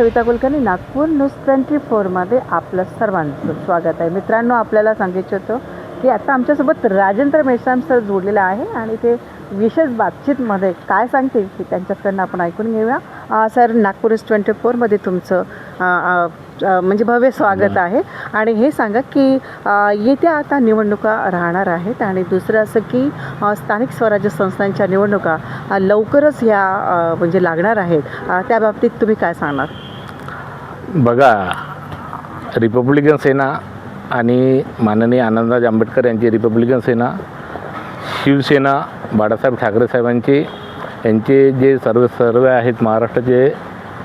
Savita Kulkarni Nagpur news twenty फोरमध्ये आपलं सर्वांचं स्वागत आहे. मित्रांनो आपल्याला सांगायचं होतं की आता आमच्यासोबत राजेंद्र मेश्राम सर जोडलेला आहे आणि ते विशेष बातचीतमध्ये काय सांगतील की त्यांच्याकडनं आपण ऐकून घेऊया. सर नागपूर न्यूज ट्वेंटी फोरमध्ये तुमचं म्हणजे भव्य स्वागत आहे. आणि हे सांगा की येत्या आता निवडणुका राहणार आहेत आणि दुसरं असं की स्थानिक स्वराज्य संस्थांच्या निवडणुका लवकरच ह्या म्हणजे लागणार आहेत. अं, त्या बाबतीत तुम्ही काय सांगणार? बघा रिपब्लिकन सेना आणि माननीय आनंदराज आंबेडकर यांची रिपब्लिकन सेना शिवसेना बाळासाहेब ठाकरे साहेबांची यांचे जे सर्व सर्व आहेत महाराष्ट्राचे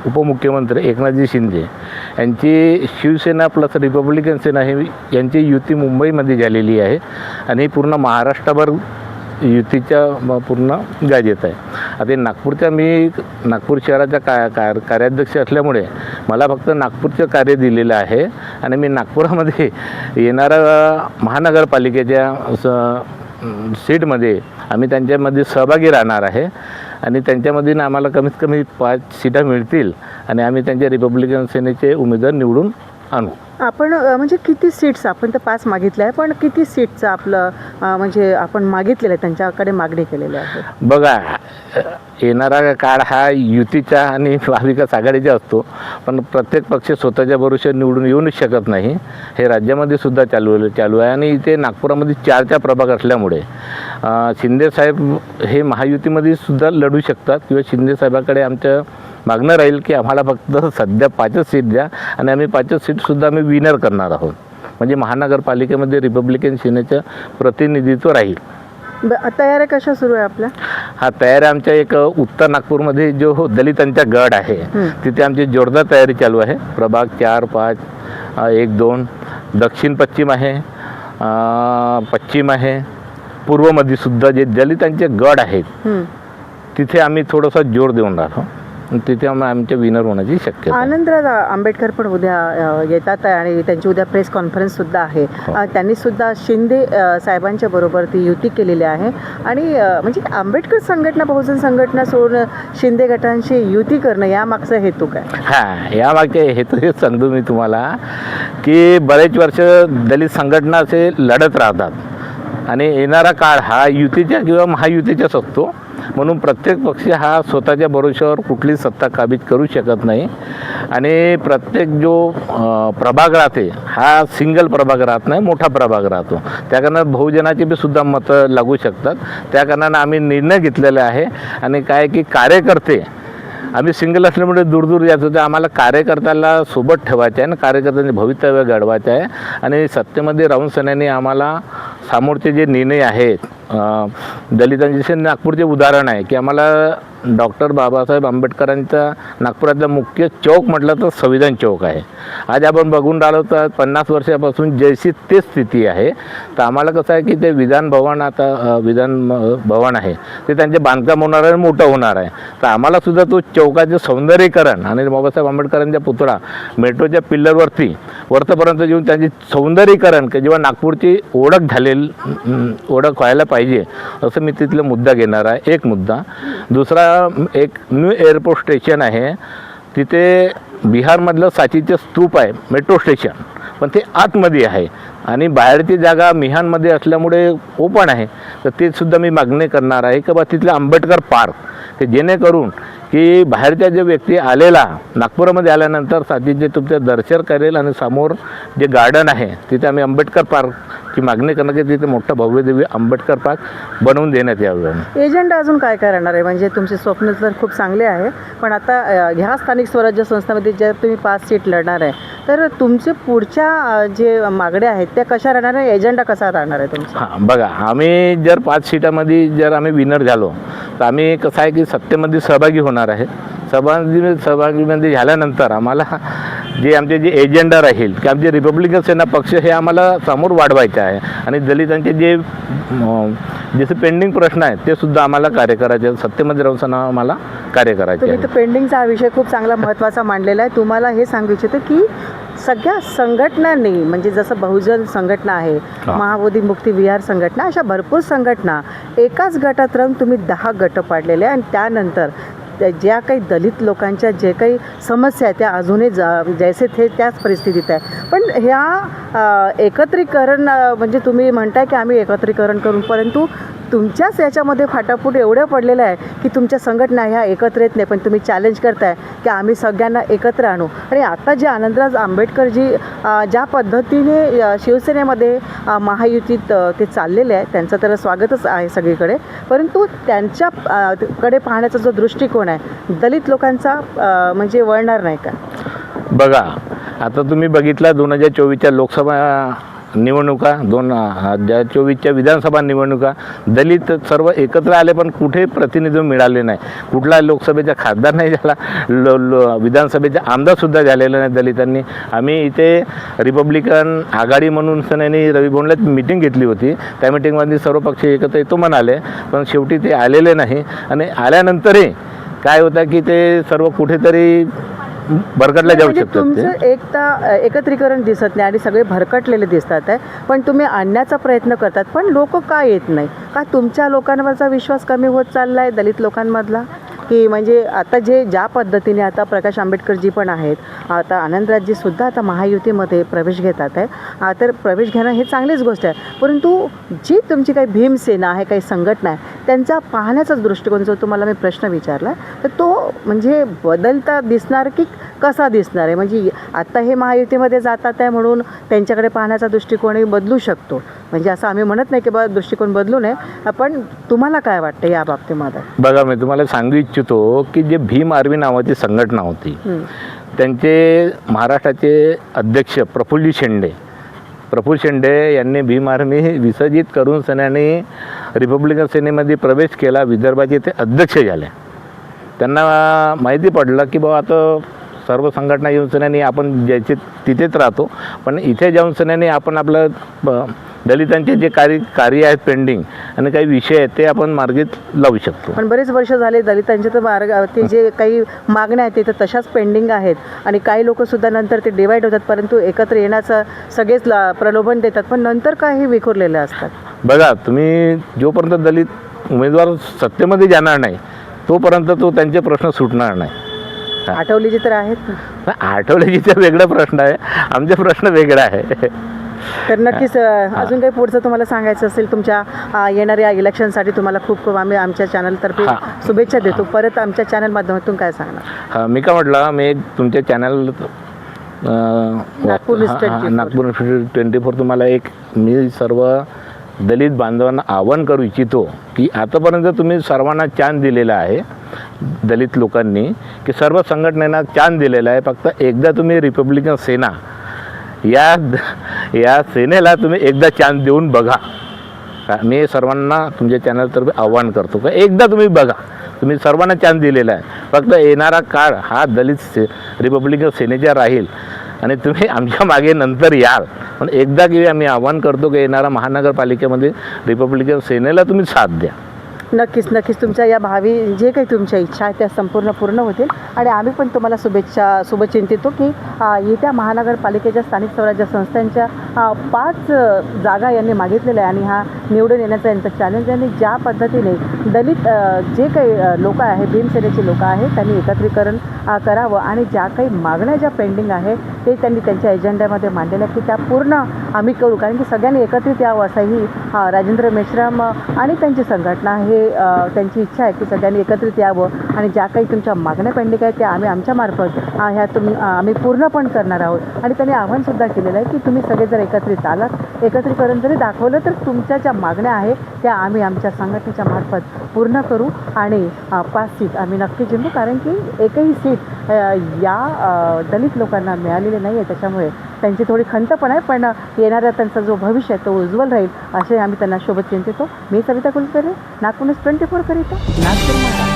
उपमुख्यमंत्री एकनाथजी शिंदे यांची शिवसेना प्लस रिपब्लिकन सेना हे यांची युती मुंबईमध्ये झालेली आहे आणि ही पूर्ण महाराष्ट्रभर युतीच्या पूर्ण गाजेत आहे. आता नागपूरच्या मी नागपूर शहराच्या का कार कार्याध्यक्ष असल्यामुळे मला फक्त नागपूरचं कार्य दिलेलं आहे. आणि मी नागपुरामध्ये येणाऱ्या महानगरपालिकेच्या स- सीटमध्ये आम्ही त्यांच्यामध्ये सहभागी राहणार आहे. आणि त्यांच्यामधून आम्हाला कमीत कमी पाच सीटा मिळतील. आणि आम्ही त्यांच्या रिपब्लिकन सेनेचे उमेदवार निवडून आणू. आपण अं, म्हणजे किती सीट्स आपण तर पाच मागितले आहे पण किती सीटचं आपलं अं, म्हणजे आपण मागितलेलं आहे त्यांच्याकडे मागणी केलेली आहे? बघा येणारा काळ हा युतीचा आणि महाविकास आघाडीचा असतो पण प्रत्येक पक्ष स्वतःच्या भरोश्यावर निवडून येऊच शकत नाही. हे राज्यामध्ये सुद्धा चालू चालू आहे आणि इथे नागपुरामध्ये चार चार प्रभाग असल्यामुळे अं, शिंदे साहेब हे महायुतीमध्ये सुद्धा लढू शकतात किंवा शिंदे साहेबाकडे आमचं मागणं राहील की आम्हाला फक्त सध्या पाचच सीट द्या आणि आम्ही पाचच सीटसुद्धा आम्ही विनर करणार आहोत. म्हणजे महानगरपालिकेमध्ये रिपब्लिकन सेनेचं प्रतिनिधित्व राहील. तयाऱ्या कशा सुरू आहे आपल्या? हा तयारी आमच्या एक उत्तर नागपूरमध्ये जो हो दलितांचा गड आहे. तिथे आमची जोरदार तयारी चालू आहे. प्रभाग चार पाच एक दोन दक्षिण पश्चिम आहे पश्चिम आहे पूर्वमध्ये सुद्धा जे दलितांचे गड आहेत. तिथे आम्ही थोडासा जोर देऊन राहतो. तिथे आम्ही आमच्या विनर होण्याची शक्यता आहे. आनंदराज आंबेडकर पण उद्या अं, येतात आहे आणि त्यांची उद्या प्रेस कॉन्फरन्स सुद्धा आहे. हो. अं, त्यांनी सुद्धा शिंदे अं, साहेबांच्या बरोबर ती युती केलेली आहे. आणि अं, म्हणजे आंबेडकर संघटना बहुजन संघटना सोडून शिंदे गटांशी युती करणं यामागचा हेतू काय? हां यामागचे हेतू हेच सांगतो मी तुम्हाला की बरेच वर्ष दलित संघटना असे लढत राहतात. आणि येणारा काळ हा युतीच्या किंवा महायुतीचाच असतो. म्हणून प्रत्येक पक्ष हा स्वतःच्या भरोश्यावर कुठली सत्ता काबीज करू शकत नाही. आणि प्रत्येक जो प्रभाग राहते हा सिंगल प्रभाग राहत नाही मोठा प्रभाग राहतो. त्या कारणात बहुजनाची बी सुद्धा मतं लागू शकतात. त्या कारणानं आम्ही निर्णय घेतलेला आहे. आणि काय की कार्यकर्ते आम्ही सिंगल असल्यामुळे दूर दूर जात होते. आम्हाला कार्यकर्त्याला सोबत ठेवायचं आहे आणि कार्यकर्त्यांचे भवितव्य घडवायचं आहे. आणि सत्तेमध्ये राहून सन्याने आम्हाला समोरचे जे निर्णय आहेत दलितांचे नागपूरचे उदाहरण आहे की आम्हाला डॉक्टर बाबासाहेब आंबेडकरांचा नागपुरातला मुख्य चौक म्हटलं तर संविधान चौक आहे. आज आपण बघून राहिलो तर पन्नास वर्षापासून जैसी तेच स्थिती आहे. तर आम्हाला कसं आहे की ते विधान भवन आता विधान भवन आहे. ते त्यांचे बांधकाम होणार आहे आणि मोठं होणार आहे. तर आम्हालासुद्धा तो चौकाचे सौंदर्यीकरण आणि बाबासाहेब आंबेडकरांचा पुतळा मेट्रोच्या पिल्लरवरती वरतपर्यंत येऊन त्यांचे सौंदर्यीकरण की जेव्हा नागपूरची ओळख झालेली ओळख व्हायला पाहिजे असं मी तिथला मुद्दा घेणार आहे. एक मुद्दा. दुसरा एक न्यू एअरपोर्ट स्टेशन आहे. तिथे बिहारमधलं साचीचं स्तूप आहे मेट्रो स्टेशन. पण ते आतमध्ये आहे आणि बाहेरची जागा मिहानमध्ये असल्यामुळे ओपन आहे. तर ते सुद्धा मी मागणी करणार आहे की बा तिथलं आंबेडकर पार्क ते जेणेकरून की बाहेरच्या जे व्यक्ती आलेला नागपुरामध्ये आल्यानंतर साथीचे तुमचं दर्शन करेल आणि समोर जे गार्डन आहे तिथे आम्ही आंबेडकर पार्कची मागणी करणार की तिथे मोठं भव्य दिव्य आंबेडकर पार्क बनवून देण्यात यावं. एजंडा अजून काय काय राहणार आहे? म्हणजे तुमचे स्वप्न तर खूप चांगले आहे पण आता ह्या स्थानिक स्वराज्य संस्थांमध्ये ज्या तुम्ही पाच सीट लढणार आहे तर तुमचे पुढच्या जे मागण्या आहेत त्या कशा राहणार आहे? एजंडा कसा राहणार आहे तुमचा? हां बघा आम्ही जर पाच सीटामध्ये जर आम्ही विनर झालो तर आम्ही कसं आहे की सत्तेमध्ये सहभागी होणार. आहे सहभागी सहभागीमध्ये झाल्यानंतर आम्हाला जे आमचे जे एजेंडा राहील की आमचे रिपब्लिकन सेना पक्ष हे आम्हाला समोर वाढवायचे आहे आणि दलितांचे जे जसे पेंडिंग प्रश्न आहेत ते सुद्धा आम्हाला कार्य करायचे. सत्तेमध्ये राहून आम्हाला कार्य करायचे पेंडिंगचा हा विषय खूप चांगला महत्त्वाचा मांडलेला आहे तुम्हाला हे सांगू इच्छितो की सगळ्या संघटनांनी म्हणजे जसं बहुजन संघटना आहे. महाबोधी मुक्ती विहार संघटना अशा भरपूर संघटना एकाच गटात राहून तुम्ही दहा गट पाडलेले आणि त्यानंतर त्या ज्या काही दलित लोकांच्या जे काही समस्या आहेत त्या अजूनही जा जैसे थे त्याच परिस्थितीत आहे. पण ह्या एकत्रीकरण म्हणजे तुम्ही म्हणताय की आम्ही एकत्रीकरण करून परंतु तुमच्याच याच्यामध्ये फाटाफूट एवढं पडलेलं आहे की तुमच्या संघटना ह्या एकत्र येत नाही पण तुम्ही चॅलेंज करताय की आम्ही सगळ्यांना एकत्र आणू. आणि आता जे आनंदराज आंबेडकरजी ज्या पद्धतीने शिवसेनेमध्ये महायुतीत ते चाललेले आहे त्यांचं तर स्वागतच आहे सगळीकडे परंतु त्यांच्या कडे पाहण्याचा जो दृष्टिकोन आहे दलित लोकांचा म्हणजे वळणार नाही का? बघा आता तुम्ही बघितला दोन हजार चोवीसच्या लोकसभा निवडणुका दोन हजार चोवीसच्या विधानसभा निवडणुका दलित सर्व एकत्र आले पण कुठे प्रतिनिधित्व मिळाले नाही. कुठला लोकसभेचा खासदार नाही झाला लो लो विधानसभेचा आमदारसुद्धा झालेला नाही दलितांनी. आम्ही इथे रिपब्लिकन आघाडी म्हणून सणांनी रवी बोंडल्यात मिटिंग घेतली होती. त्या मिटिंगमध्ये सर्व पक्ष एकत्र येतो म्हणाले पण शेवटी ते आलेले नाही. आणि आल्यानंतरही काय होतं की ते सर्व कुठेतरी भरकटला जाऊ म्हणजे शकतात ते. तुमचं एकता एकत्रीकरण दिसत नाही आणि सगळे भरकटलेले दिसतात आहे. पण तुम्ही आणण्याचा प्रयत्न करतात पण लोक का येत नाही? का तुमच्या लोकांवरचा विश्वास कमी होत चालला आहे दलित लोकांमधला? की म्हणजे आता जे ज्या पद्धतीने आता प्रकाश आंबेडकरजी पण आहेत आता आनंदराजजीसुद्धा आता महायुतीमध्ये प्रवेश घेतात आहे. तर प्रवेश घेणं हे चांगलीच गोष्ट आहे. परंतु जी तुमची काही भीमसेना आहे काही संघटना आहे त्यांचा पाहण्याचाच दृष्टिकोन जो तुम्हाला मी प्रश्न विचारला तर तो म्हणजे बदलता दिसणार की कसा दिसणार आहे? म्हणजे आत्ता हे महायुतीमध्ये जातात आहे म्हणून त्यांच्याकडे पाहण्याचा दृष्टिकोनही बदलू शकतो. म्हणजे असं आम्ही म्हणत नाही की बा दृष्टिकोन बदलू नये. पण तुम्हाला काय वाटतं या बाबतीमध्ये? बघा मी तुम्हाला सांगू इच्छितो की जे भीम आर्मी नावाची संघटना होती. त्यांचे महाराष्ट्राचे अध्यक्ष प्रफुल्ली शेंडे प्रफुल्ल शेंडे यांनी भीम आर्मी विसर्जित करून सन्याने रिपब्लिकन सेनेमध्ये प्रवेश केला विदर्भाचे ते अध्यक्ष झाले त्यांना माहिती पडलं की बाबा आता सर्व संघटना येऊन सन्याने आपण ज्याचे तिथेच राहतो पण इथे जाऊन सन्याने आपण आपलं दलितांचे जे कार्य कार्य आहेत पेंडिंग आणि काही विषय आहेत ते आपण मार्गीत लावू शकतो. पण बरेच वर्ष झाले दलितांचे तर मार्ग ते जे काही मागण्या आहेत ते तर तशाच पेंडिंग आहेत. आणि काही लोक सुद्धा नंतर ते डिवाईड होतात परंतु एकत्र येण्याचं सगळेच प्रलोभन देतात. पण नंतर काय हे विखुरलेले असतात. बघा तुम्ही जोपर्यंत दलित उमेदवार सत्तेमध्ये जाणार नाही तोपर्यंत तो त्यांचे प्रश्न सुटणार नाही. आठवलीजी तर आहेत ना. आठवल्याची तर वेगळा प्रश्न आहे. आमचे प्रश्न वेगळा आहे. तर नक्कीच अजून काही पुढचं तुम्हाला सांगायचं असेल तुमच्या येणाऱ्या इलेक्शनसाठी तुम्हाला खूप खूप आम्ही आमच्या चॅनलतर्फे. शुभेच्छा देतो परत आमच्या चॅनल माध्यमातून काय सांगणार मी काय म्हटलं मी तुमचे channel Nagpur News 24. Nagpur twenty four तुम्हाला एक मी सर्व दलित बांधवांना आवाहन करू इच्छितो की आतापर्यंत तुम्ही सर्वांना चान्स दिलेला आहे दलित लोकांनी की सर्व संघटनेला चान्स दिलेला आहे फक्त एकदा तुम्ही रिपब्लिकन सेना या या सेनेला तुम्ही एकदा चान्स देऊन बघा. का- मी सर्वांना तुमच्या चॅनलतर्फे आव्हान करतो का एकदा तुम्ही बघा. तुम्ही सर्वांना चान्स दिलेला आहे. फक्त येणारा काळ हा दलित से रिपब्लिकन सेनेचा राहील. आणि तुम्ही आमच्या मागे नंतर याल. पण एकदा की आम्ही आव्हान करतो की येणारा महानगरपालिकेमध्ये रिपब्लिकन सेनेला तुम्ही साथ द्या. नक्कीच नक्कीच तुमच्या या भावी जे काही तुमच्या इच्छा आहेत त्या संपूर्ण पूर्ण होतील. आणि आम्ही पण तुम्हाला शुभेच्छा शुभचिंतितो की येत्या महानगरपालिकेच्या स्थानिक स्वराज्य संस्थांच्या पाच जागा यांनी मागितलेल्या आहे आणि हा निवडून येण्याचा यांचा चॅलेंज आणि ज्या पद्धतीने दलित जे काही लोक आहे भीमसेनेचे लोक आहेत त्यांनी एकत्रीकरण करावं. आणि ज्या काही मागण्या ज्या पेंडिंग आहे ते त्यांनी त्यांच्या एजेंड्यामध्ये मांडलेल्या की त्या पूर्ण आम्ही करू कारण की सगळ्यांनी एकत्रित यावं असंही राजेंद्र मेश्राम आणि त्यांची संघटना हे त्यांची इच्छा आहे की सगळ्यांनी एकत्रित यावं आणि ज्या काही तुमच्या मागण्या पेंडिंग आहेत त्या आम्ही आमच्या मार्फत ह्या तुम्ही आम्ही पूर्ण पण करणार आहोत. आणि त्यांनी आव्हानसुद्धा केलेलं आहे की तुम्ही सगळे जर एकत्रित आलात एकत्रीकरण जरी दाखवलं तर तुमच्या ज्या मागण्या आहे त्या आम्ही आमच्या संघटनेच्या मार्फत पूर्ण करू आणि पाच सीट आम्ही नक्की जिंकू कारण की एकही सीट या दलित लोकांना मिळालेली नाही आहे त्याच्यामुळे त्यांची थोडी खंत पण आहे पण येणारा त्यांचा जो भविष्य आहे तो उज्ज्वल राहील असे आम्ही त्यांना शोभत चिंतितो मी सविता कुलकर्णी नागपूरच ट्वेंटी फोर करिता नागपूर